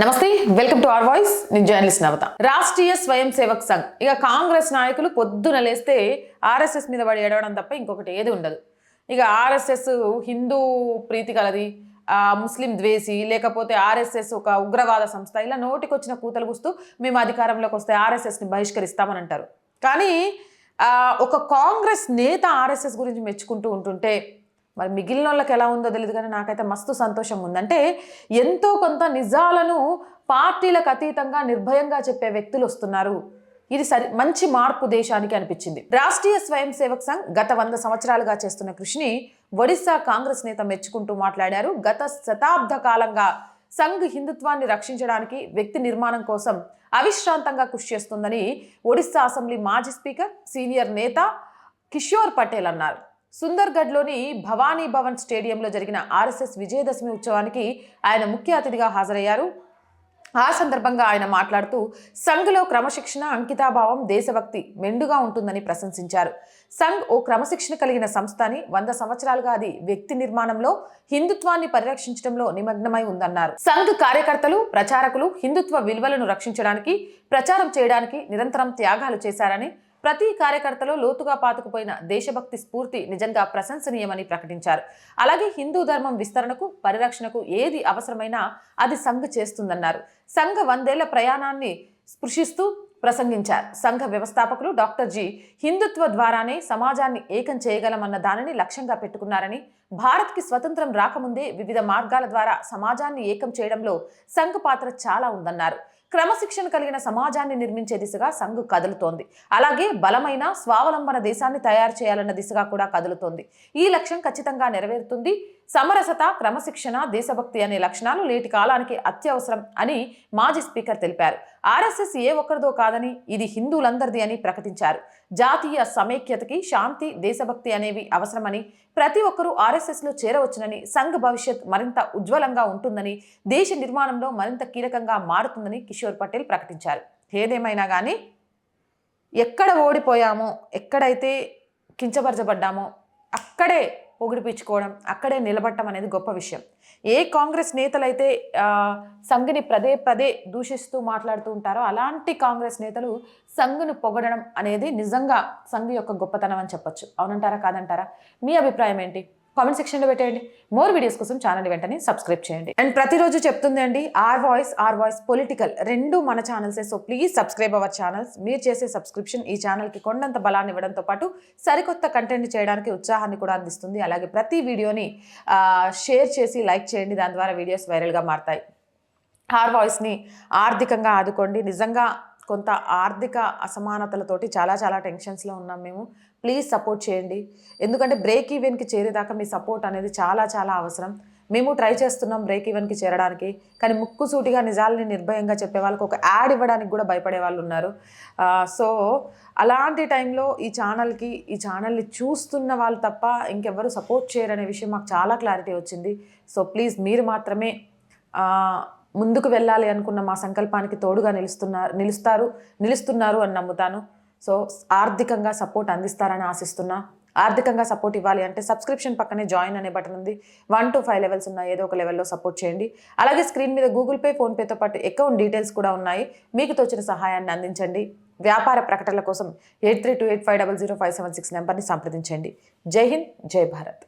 నమస్తే welcome to our voice. నేను journalist Navata. Rashtriya స్వయం సేవక్ సంఘ్. ఇక కాంగ్రెస్ నాయకులు పొద్దున లేస్తే ఆర్ఎస్ఎస్ మీద పడి ఏడవడం తప్ప ఇంకొకటి ఏది ఉండదు. ఇక ఆర్ఎస్ఎస్ హిందూ ప్రీతి కలది ముస్లిం ద్వేషి లేకపోతే ఆర్ఎస్ఎస్ ఒక ఉగ్రవాద సంస్థ ఇలా నోటికొచ్చిన కూతలు గుస్తూ మేము అధికారంలోకి వస్తే ఆర్ఎస్ఎస్ని బహిష్కరిస్తామని అంటారు. కానీ ఒక కాంగ్రెస్ నేత ఆర్ఎస్ఎస్ గురించి మెచ్చుకుంటూ ఉంటుంటే మరి మిగిలిన వాళ్ళకి ఎలా ఉందో తెలియదు కానీ నాకైతే మస్తు సంతోషంగా ఉందంటే ఎంతో కొంత నిజాలను పార్టీలకు అతీతంగా నిర్భయంగా చెప్పే వ్యక్తులు వస్తున్నారు. ఇది సరి మంచి మార్పు దేశానికి అనిపించింది. రాష్ట్రీయ స్వయం సేవక్ సంఘ్ గత వంద సంవత్సరాలుగా చేస్తున్న కృషిని ఒడిశా కాంగ్రెస్ నేత మెచ్చుకుంటూ మాట్లాడారు. గత శతాబ్ద కాలంగా సంఘ్ హిందుత్వాన్ని రక్షించడానికి వ్యక్తి నిర్మాణం కోసం అవిశ్రాంతంగా కృషి చేస్తుందని ఒడిశా అసెంబ్లీ మాజీ స్పీకర్ సీనియర్ నేత కిషోర్ పటేల్ అన్నారు. సుందర్గఢ్లోని భవానీ భవన్ స్టేడియంలో జరిగిన ఆర్ఎస్ఎస్ విజయదశమి ఉత్సవానికి ఆయన ముఖ్య అతిథిగా హాజరయ్యారు. ఆ సందర్భంగా ఆయన మాట్లాడుతూ సంఘ్లో క్రమశిక్షణ అంకితాభావం దేశభక్తి మెండుగా ఉంటుందని ప్రశంసించారు. సంఘ్ ఓ క్రమశిక్షణ కలిగిన సంస్థ అని వంద సంవత్సరాలుగా అది వ్యక్తి నిర్మాణంలో హిందుత్వాన్ని పరిరక్షించడంలో నిమగ్నమై ఉందన్నారు. సంఘ్ కార్యకర్తలు ప్రచారకులు హిందుత్వ విలువలను రక్షించడానికి ప్రచారం చేయడానికి నిరంతరం త్యాగాలు చేశారని ప్రతి కార్యకర్తలో లోతుగా పాతుకుపోయిన దేశభక్తి స్ఫూర్తి నిజంగా ప్రశంసనీయమని ప్రకటించారు. అలాగే హిందూ ధర్మం విస్తరణకు పరిరక్షణకు ఏది అవసరమైనా అది సంఘ్ చేస్తుందన్నారు. సంఘ వందేళ్ళ ప్రయాణాన్ని స్పృశిస్తూ ప్రసంగించారు. సంఘ వ్యవస్థాపకులు డాక్టర్ జీ. హిందుత్వ ద్వారానే సమాజాన్ని ఏకం చేయగలమన్న దానిని లక్ష్యంగా పెట్టుకున్నారని భారత్కి స్వతంత్రం రాకముందే వివిధ మార్గాల ద్వారా సమాజాన్ని ఏకం చేయడంలో సంఘ పాత్ర చాలా ఉందన్నారు. క్రమశిక్షణ కలిగిన సమాజాన్ని నిర్మించే దిశగా సంఘ్ కదులుతోంది. అలాగే బలమైన స్వావలంబన దేశాన్ని తయారు చేయాలన్న దిశగా కూడా కదులుతోంది. ఈ లక్ష్యం ఖచ్చితంగా నెరవేరుతుంది. సమరసత క్రమశిక్షణ దేశభక్తి అనే లక్షణాలు నేటి కాలానికి అత్యవసరం అని మాజీ స్పీకర్ తెలిపారు. ఆర్ఎస్ఎస్ ఏ ఒక్కరిదో కాదని ఇది హిందువులందరిది అని ప్రకటించారు. జాతీయ సమైక్యతకి శాంతి దేశభక్తి అనేవి అవసరమని ప్రతి ఒక్కరూ ఆర్ఎస్ఎస్లో చేరవచ్చునని సంఘ్ భవిష్యత్ మరింత ఉజ్వలంగా ఉంటుందని దేశ నిర్మాణంలో మరింత కీలకంగా మారుతుందని కిషోర్ పటేల్ ప్రకటించారు. ఏదేమైనా కానీ ఎక్కడ ఓడిపోయామో ఎక్కడైతే కించపరచబడ్డామో అక్కడే పొగిడిపించుకోవడం అక్కడే నిలబడటం అనేది గొప్ప విషయం. ఏ కాంగ్రెస్ నేతలైతే ఆ, పదే పదే దూషిస్తూ మాట్లాడుతూ ఉంటారో అలాంటి కాంగ్రెస్ నేతలు సంఘును పొగడడం అనేది నిజంగా సంఘ యొక్క గొప్పతనం అని చెప్పొచ్చు. అవునంటారా కాదంటారా? మీ అభిప్రాయం ఏంటి? కామెంట్ సెక్షన్లో పెట్టేయండి. మోర్ వీడియోస్ కోసం ఛానల్ వెంటనే సబ్స్క్రైబ్ చేయండి. అండ్ ప్రతిరోజు చెప్తుంది అండి our voice our voice political రెండు మన ఛానల్సే. So please subscribe our channels మీరు చేసే సబ్స్క్రిప్షన్ ఈ ఛానల్కి కొండంత బలాన్ని ఇవ్వడంతో పాటు సరికొత్త కంటెంట్ చేయడానికి ఉత్సాహాన్ని కూడా అందిస్తుంది. అలాగే ప్రతి వీడియోని షేర్ చేసి లైక్ చేయండి. దాని ద్వారా వీడియోస్ వైరల్గా మారుతాయి. ఆర్ వాయిస్ని ఆర్థికంగా ఆదుకోండి. నిజంగా కొంత ఆర్థిక అసమానతలతోటి చాలా చాలా టెన్షన్స్లో ఉన్నాం మేము. ప్లీజ్ సపోర్ట్ చేయండి. ఎందుకంటే బ్రేక్ ఈవెన్కి చేరేదాకా మీ సపోర్ట్ అనేది చాలా చాలా అవసరం. మేము ట్రై చేస్తున్నాం బ్రేక్ ఈవెన్కి చేరడానికి కానీ ముక్కుసూటిగా నిజాలని నిర్భయంగా చెప్పే వాళ్ళకి ఒక యాడ్ ఇవ్వడానికి కూడా భయపడే వాళ్ళు ఉన్నారు. సో అలాంటి టైంలో ఈ ఛానల్కి ఈ ఛానల్ని చూస్తున్న వాళ్ళు తప్ప ఇంకెవ్వరు సపోర్ట్ చేయరనే విషయం మాకు చాలా క్లారిటీ వచ్చింది. సో ప్లీజ్ మీరు మాత్రమే ముందుకు వెళ్ళాలి అనుకున్న మా సంకల్పానికి తోడుగా నిలుస్తున్నారు నిలుస్తారు నిలుస్తున్నారు అని నమ్ముతాను. సో ఆర్థికంగా సపోర్ట్ అందిస్తారని ఆశిస్తున్నా. ఆర్థికంగా సపోర్ట్ ఇవ్వాలి అంటే సబ్స్క్రిప్షన్ పక్కనే జాయిన్ అనే బటన్ ఉంది. వన్ టు ఫైవ్ లెవెల్స్ ఉన్నాయి. ఏదో ఒక లెవెల్లో సపోర్ట్ చేయండి. అలాగే స్క్రీన్ మీద గూగుల్ పే ఫోన్పేతో పాటు అకౌంట్ డీటెయిల్స్ కూడా ఉన్నాయి. మీకు తోచిన సహాయాన్ని అందించండి. వ్యాపార ప్రకటనల కోసం eight three two eight five double zero five seven six నెంబర్ని సంప్రదించండి. జై హింద్ జై భారత్.